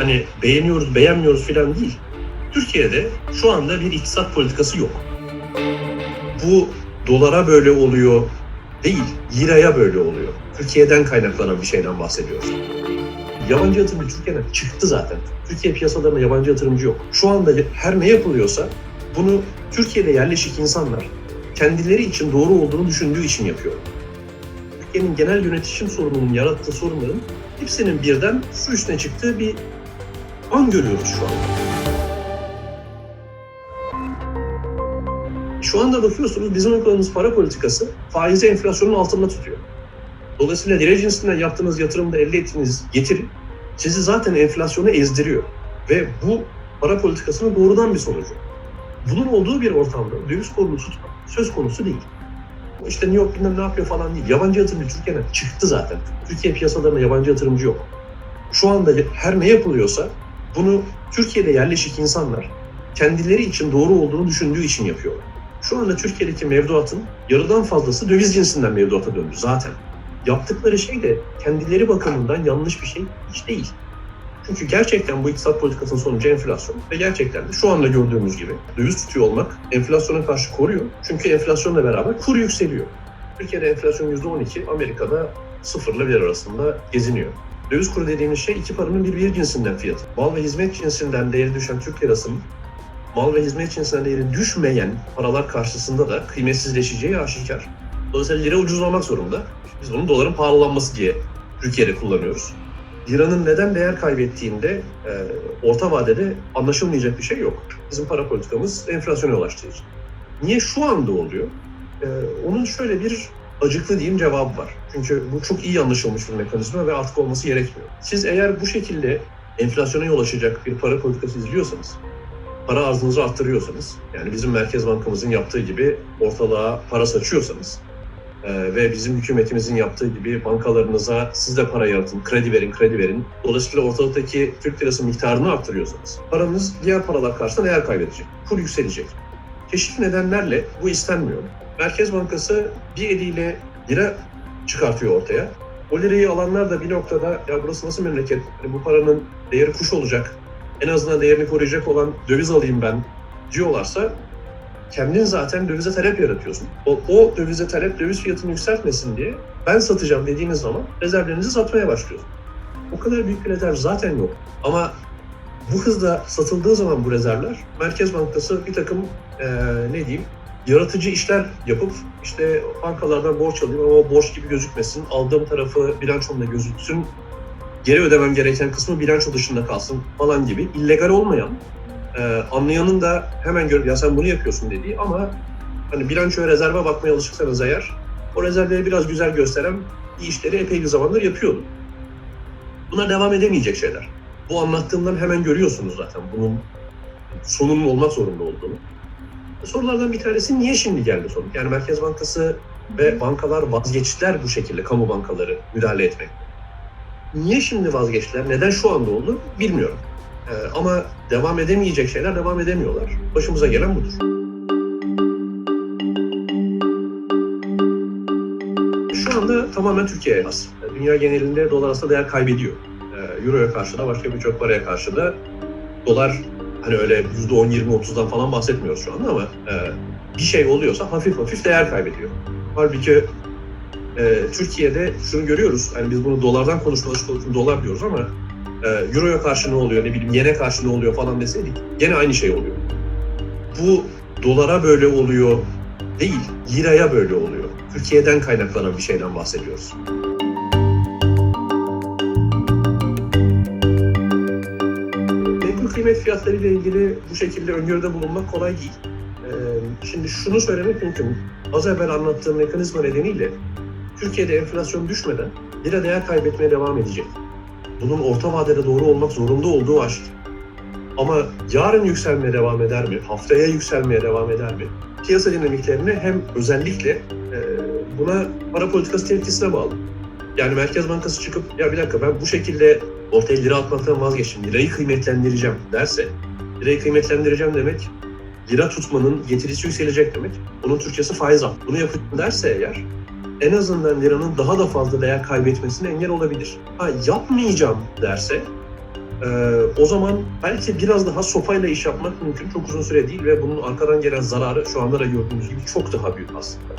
Hani beğeniyoruz, beğenmiyoruz falan değil. Türkiye'de şu anda bir iktisat politikası yok. Bu dolara böyle oluyor değil, liraya böyle oluyor. Türkiye'den kaynaklanan bir şeyden bahsediyoruz. Yabancı yatırımcı Türkiye'den çıktı zaten. Türkiye piyasalarında yabancı yatırımcı yok. Şu anda her ne yapılıyorsa bunu Türkiye'de yerleşik insanlar kendileri için doğru olduğunu düşündüğü için yapıyor. Türkiye'nin genel yönetişim sorununun yarattığı sorunların hepsinin birden su üstüne çıktığı bir an görüyoruz şu anda. Şu anda bakıyorsunuz bizim uyguladığımız para politikası faizi enflasyonun altında tutuyor. Dolayısıyla lira cinsinden yaptığınız yatırımda elde ettiğiniz getiri sizi zaten enflasyona ezdiriyor. Ve bu para politikasının doğrudan bir sonucu. Bunun olduğu bir ortamda döviz kurunu tutmak söz konusu değil. İşte New York bilmem ne yapıyor falan değil. Yabancı yatırımcı Türkiye'den çıktı zaten. Türkiye piyasalarında yabancı yatırımcı yok. Şu anda her ne yapılıyorsa bunu Türkiye'de yerleşik insanlar kendileri için doğru olduğunu düşündüğü için yapıyorlar. Şu anda Türkiye'deki mevduatın yarıdan fazlası döviz cinsinden mevduata döndü zaten. Yaptıkları şey de kendileri bakımından yanlış bir şey hiç değil. Çünkü gerçekten bu iktisat politikasının sonucu enflasyon ve gerçekten de şu anda gördüğümüz gibi döviz tutuyor olmak enflasyona karşı koruyor. Çünkü enflasyonla beraber kur yükseliyor. Türkiye'de enflasyon %12, Amerika'da sıfırla bir arasında geziniyor. Döviz kuru dediğimiz şey iki paranın birbiri cinsinden fiyatı. Mal ve hizmet cinsinden değeri düşen Türk lirasının mal ve hizmet cinsinden değeri düşmeyen paralar karşısında da kıymetsizleşeceği aşikar. Dolayısıyla lira ucuzlamak zorunda. Biz bunu doların pahalanması diye Türkiye'de kullanıyoruz. Liranın neden değer kaybettiğinde e, orta vadede anlaşılmayacak bir şey yok. Bizim para politikamız enflasyona yol açtığı için. Niye şu anda oluyor? E, onun şöyle bir acıklı diyeyim cevabı var. Çünkü bu çok iyi anlaşılmış bir mekanizma ve artık olması gerekmiyor. Siz eğer bu şekilde enflasyona yol açacak bir para politikası izliyorsanız, para arzınızı arttırıyorsanız, yani bizim Merkez Bankamızın yaptığı gibi ortalığa para saçıyorsanız, ee, ve bizim hükümetimizin yaptığı gibi bankalarınıza siz de para yaratın, kredi verin, kredi verin. Dolayısıyla ortalıktaki Türk lirası miktarını arttırıyorsanız paranız diğer paralar karşısında değer kaybedecek. Kur yükselecek. Çeşitli nedenlerle bu istenmiyor. Merkez Bankası bir eliyle lira çıkartıyor ortaya. O lirayı alanlar da bir noktada ya burası nasıl memleket? Hani bu paranın değeri kuş olacak. En azından değerini koruyacak olan döviz alayım ben diyorlarsa kendin zaten dövize talep yaratıyorsun. O, o dövize talep döviz fiyatını yükseltmesin diye ben satacağım dediğiniz zaman rezervlerinizi satmaya başlıyorsun. O kadar büyük bir rezerv zaten yok. Ama bu hızla satıldığı zaman bu rezervler Merkez Bankası bir takım eee, ne diyeyim yaratıcı işler yapıp işte bankalardan borç alayım ama borç gibi gözükmesin. Aldığım tarafı bilançomda gözüksün. Geri ödemem gereken kısmı bilanço dışında kalsın falan gibi illegal olmayan e, anlayanın da hemen görüp ya sen bunu yapıyorsun dediği ama hani bilançoya rezerve bakmaya alışıksanız eğer o rezervleri biraz güzel gösteren iyi işleri epey bir zamandır yapıyordu. Bunlar devam edemeyecek şeyler. Bu anlattığımdan hemen görüyorsunuz zaten bunun sonunun olmak zorunda olduğunu. Sorulardan bir tanesi niye şimdi geldi sorun? Yani Merkez Bankası ve bankalar vazgeçtiler bu şekilde kamu bankaları müdahale etmek. Niye şimdi vazgeçtiler? Neden şu anda oldu? Bilmiyorum. Ee, ama devam edemeyecek şeyler devam edemiyorlar. Başımıza gelen budur. Şu anda tamamen Türkiye'ye has. Dünya genelinde dolar aslında değer kaybediyor. Ee, Euro'ya karşı da başka birçok paraya karşı da dolar hani öyle %10-20-30'dan falan bahsetmiyoruz şu anda ama e, bir şey oluyorsa hafif hafif değer kaybediyor. Halbuki e, Türkiye'de şunu görüyoruz. Hani biz bunu dolardan konuşmak için dolar diyoruz ama e, Euro'ya karşı ne oluyor, ne bileyim yene karşı ne oluyor falan deseydik gene aynı şey oluyor. Bu dolara böyle oluyor değil, liraya böyle oluyor. Türkiye'den kaynaklanan bir şeyden bahsediyoruz. Kıymet fiyatları ile ilgili bu şekilde öngörüde bulunmak kolay değil. Ee, Şimdi şunu söylemek mümkün. Az evvel anlattığım mekanizma nedeniyle Türkiye'de enflasyon düşmeden lira değer kaybetmeye devam edecek bunun orta vadede doğru olmak zorunda olduğu aşk. Ama yarın yükselmeye devam eder mi? Haftaya yükselmeye devam eder mi? Piyasa dinamiklerini hem özellikle e, buna para politikası tepkisine bağlı. Yani Merkez Bankası çıkıp ya bir dakika ben bu şekilde ortaya lira atmaktan vazgeçtim, lirayı kıymetlendireceğim derse, lirayı kıymetlendireceğim demek lira tutmanın getirisi yükselecek demek. Bunun Türkçesi faiz al. Bunu yapacağım derse eğer en azından liranın daha da fazla değer kaybetmesine engel olabilir. Ha yapmayacağım derse Ee, o zaman belki biraz daha sopayla iş yapmak mümkün. Çok uzun süre değil ve bunun arkadan gelen zararı şu anda da gördüğünüz gibi çok daha büyük aslında.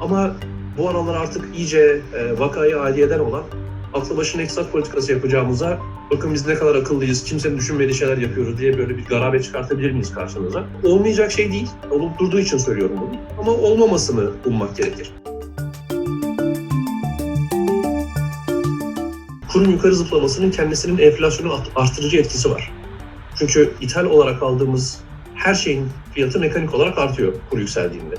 Ama bu aralar artık iyice e, vakayı adiyeden olan aklı başına iktisat politikası yapacağımıza bakın biz ne kadar akıllıyız, kimsenin düşünmediği şeyler yapıyoruz diye böyle bir garabet çıkartabilir miyiz karşınıza? Olmayacak şey değil. Olup durduğu için söylüyorum bunu. Ama olmamasını ummak gerekir. Kurun yukarı zıplamasının kendisinin enflasyonu art- artırıcı etkisi var. Çünkü ithal olarak aldığımız her şeyin fiyatı mekanik olarak artıyor kur yükseldiğinde.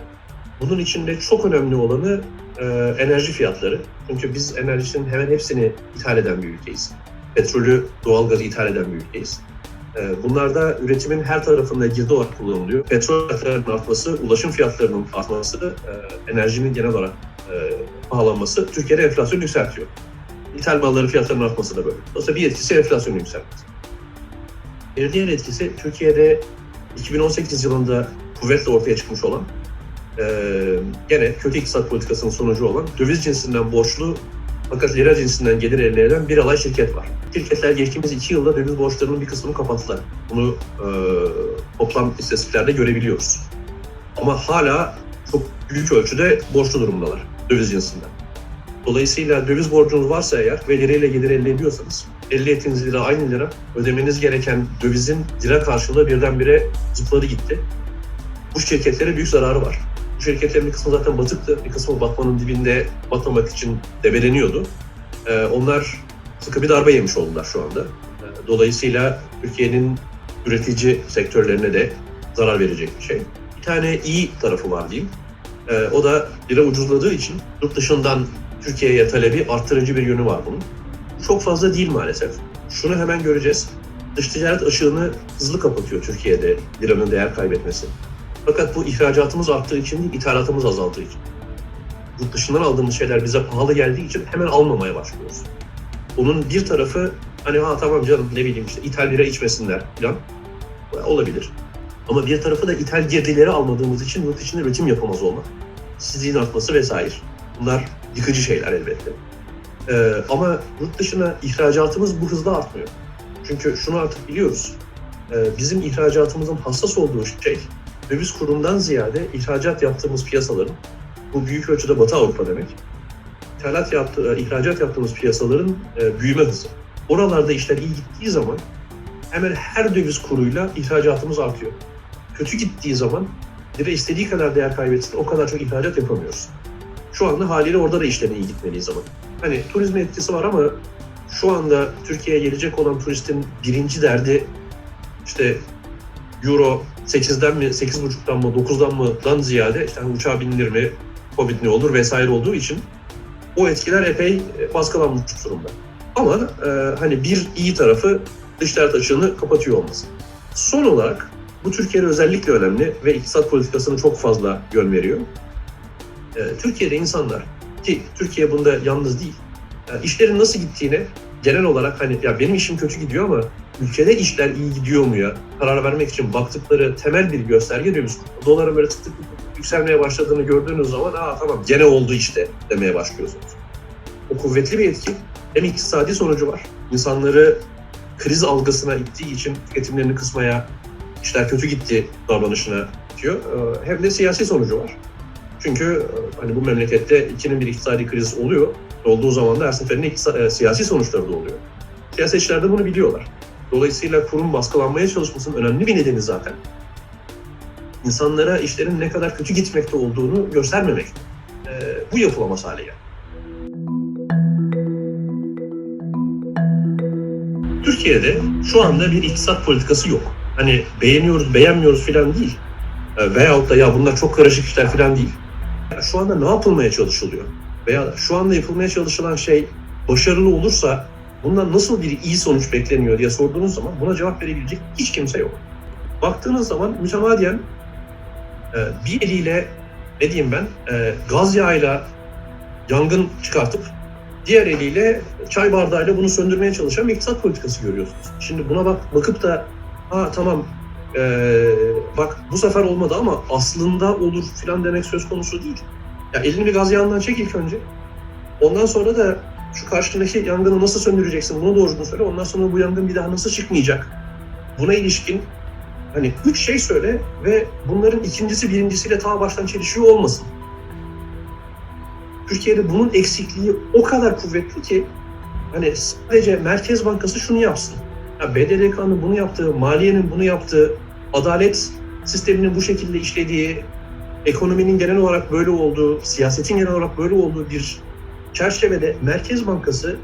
Bunun içinde çok önemli olanı e, enerji fiyatları. Çünkü biz enerjinin hemen hepsini ithal eden bir ülkeyiz. Petrolü, doğalgazı ithal eden bir ülkeyiz. E, bunlarda üretimin her tarafında girdi olarak kullanılıyor. Petrol fiyatlarının artması, ulaşım fiyatlarının artması, e, enerjinin genel olarak e, pahalanması Türkiye'de enflasyonu yükseltiyor. İthal malların fiyatlarının artması da böyle. Dolayısıyla bir etkisi enflasyonu yükseltmesi. Bir diğer etkisi Türkiye'de 2018 yılında kuvvetle ortaya çıkmış olan ee, gene kötü iktisat politikasının sonucu olan döviz cinsinden borçlu fakat lira cinsinden gelir elde eden bir alay şirket var. Şirketler geçtiğimiz iki yılda döviz borçlarının bir kısmını kapattılar. Bunu e, toplam istatistiklerde görebiliyoruz. Ama hala çok büyük ölçüde borçlu durumdalar döviz cinsinden. Dolayısıyla döviz borcunuz varsa eğer ve lirayla gelir elde ediyorsanız elde ettiğiniz lira aynı lira, ödemeniz gereken dövizin lira karşılığı birdenbire zıpladı gitti. Bu şirketlere büyük zararı var. Bu şirketlerin bir kısmı zaten batıktı, bir kısmı batmanın dibinde batmamak için debeleniyordu. Ee, onlar sıkı bir darbe yemiş oldular şu anda. Ee, dolayısıyla Türkiye'nin üretici sektörlerine de zarar verecek bir şey. Bir tane iyi tarafı var diyeyim. Ee, o da lira ucuzladığı için yurt dışından Türkiye'ye talebi arttırıcı bir yönü var bunun. Çok fazla değil maalesef. Şunu hemen göreceğiz. Dış ticaret ışığını hızlı kapatıyor Türkiye'de liranın değer kaybetmesi. Fakat bu ihracatımız arttığı için değil, ithalatımız azaldığı için. Yurt dışından aldığımız şeyler bize pahalı geldiği için hemen almamaya başlıyoruz. Bunun bir tarafı hani ha tamam canım ne bileyim işte ithal bira içmesinler falan olabilir. Ama bir tarafı da ithal girdileri almadığımız için yurt içinde üretim yapamaz olmak. İşsizliğin artması vesaire. Bunlar yıkıcı şeyler elbette. Ee, ama yurt dışına ihracatımız bu hızla artmıyor. Çünkü şunu artık biliyoruz. Ee, bizim ihracatımızın hassas olduğu şey döviz kurundan ziyade ihracat yaptığımız piyasaların, bu büyük ölçüde Batı Avrupa demek, ithalat yaptı, ihracat yaptığımız piyasaların e, büyüme hızı. Oralarda işler iyi gittiği zaman hemen her döviz kuruyla ihracatımız artıyor. Kötü gittiği zaman lira istediği kadar değer kaybetsin o kadar çok ihracat yapamıyoruz. Şu anda haliyle orada da işlerin iyi gitmediği zaman. Hani turizme etkisi var ama şu anda Türkiye'ye gelecek olan turistin birinci derdi işte Euro 8'den mi, 8.5'dan mı, 9'dan mı dan ziyade işte hani uçağa binilir mi, Covid ne olur vesaire olduğu için o etkiler epey baskılanmış durumda. Ama e, hani bir iyi tarafı dış ticaret açığını kapatıyor olması. Son olarak bu Türkiye'de özellikle önemli ve iktisat politikasını çok fazla yön veriyor. E, Türkiye'de insanlar ki Türkiye bunda yalnız değil. E, işlerin nasıl gittiğine genel olarak hani ya benim işim kötü gidiyor ama ülkede işler iyi gidiyor mu ya karar vermek için baktıkları temel bir gösterge kuru. Doların böyle tık tık yükselmeye başladığını gördüğünüz zaman aa tamam gene oldu işte demeye başlıyorsunuz. O kuvvetli bir etki hem iktisadi sonucu var. İnsanları kriz algısına ittiği için tüketimlerini kısmaya işler kötü gitti davranışına itiyor. Ee, Hem de siyasi sonucu var. Çünkü e, hani bu memlekette ikinin bir iktisadi kriz oluyor. Olduğu zaman da her seferinde iktisadi, siyasi sonuçları da oluyor. Siyasetçiler de bunu biliyorlar. Dolayısıyla kurun baskılanmaya çalışmasının önemli bir nedeni zaten insanlara işlerin ne kadar kötü gitmekte olduğunu göstermemek. Ee, bu yapılamaz hale geldi. Türkiye'de şu anda bir iktisat politikası yok. Hani beğeniyoruz, beğenmiyoruz falan değil. Ee, veyahut da ya bunlar çok karışık işler falan değil. Ya şu anda ne yapılmaya çalışılıyor? Veya şu anda yapılmaya çalışılan şey başarılı olursa bundan nasıl bir iyi sonuç bekleniyor diye sorduğunuz zaman buna cevap verebilecek hiç kimse yok. Baktığınız zaman mütemadiyen e, bir eliyle ne diyeyim ben e, gaz yağıyla yangın çıkartıp diğer eliyle çay bardağıyla bunu söndürmeye çalışan bir iktisat politikası görüyorsunuz. Şimdi buna bak bakıp da ha tamam e, bak bu sefer olmadı ama aslında olur filan demek söz konusu değil. Ya elini bir gaz yağından çek ilk önce. Ondan sonra da Şu karşındaki yangını nasıl söndüreceksin bunu doğru söyle. Ondan sonra bu yangın bir daha nasıl çıkmayacak? Buna ilişkin hani üç şey söyle ve bunların ikincisi birincisiyle ta baştan çelişiyor olmasın. Türkiye'de bunun eksikliği o kadar kuvvetli ki hani sadece Merkez Bankası şunu yapsın. Ya BDDK'nın bunu yaptığı, maliyenin bunu yaptığı, adalet sisteminin bu şekilde işlediği, ekonominin genel olarak böyle olduğu, siyasetin genel olarak böyle olduğu bir çerçevede Merkez Bankası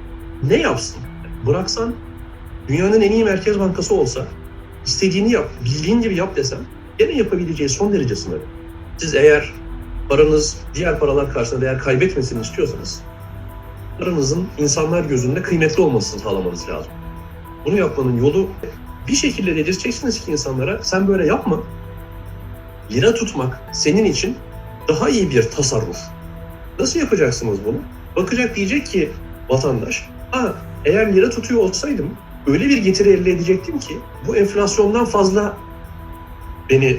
ne yapsın? Bıraksan dünyanın en iyi Merkez Bankası olsa istediğini yap, bildiğin gibi yap desem gene yapabileceği son derece sınırlı. Siz eğer paranız diğer paralar karşısında değer kaybetmesini istiyorsanız paranızın insanlar gözünde kıymetli olmasını sağlamanız lazım. Bunu yapmanın yolu bir şekilde dedirteceksiniz ki insanlara sen böyle yapma. Lira tutmak senin için daha iyi bir tasarruf. Nasıl yapacaksınız bunu? Bakacak diyecek ki vatandaş, ha eğer lira tutuyor olsaydım öyle bir getiri elde edecektim ki bu enflasyondan fazla beni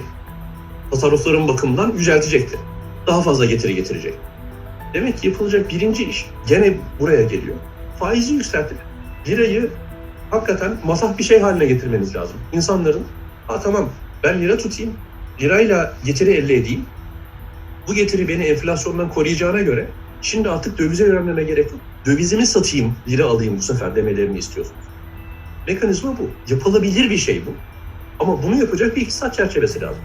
tasarruflarım bakımından yüceltecekti. Daha fazla getiri getirecek. Demek ki yapılacak birinci iş gene buraya geliyor. Faizi yükseltip lirayı hakikaten matah bir şey haline getirmeniz lazım. İnsanların ha tamam ben lira tutayım, lirayla getiri elde edeyim. Bu getiri beni enflasyondan koruyacağına göre şimdi artık dövize yönelmeme gerek yok. Dövizimi satayım, lira alayım bu sefer demelerini istiyorsunuz. Mekanizma bu. Yapılabilir bir şey bu. Ama bunu yapacak bir iktisat çerçevesi lazım.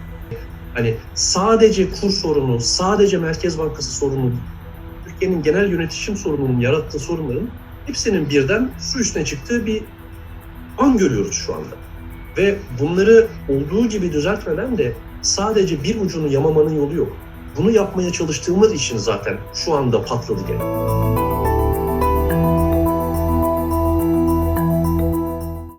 Hani sadece kur sorunu, sadece Merkez Bankası sorunu, Türkiye'nin genel yönetişim sorununun yarattığı sorunların hepsinin birden su üstüne çıktığı bir an görüyoruz şu anda. Ve bunları olduğu gibi düzeltmeden de sadece bir ucunu yamamanın yolu yok. Bunu yapmaya çalıştığımız için zaten şu anda patladı gene.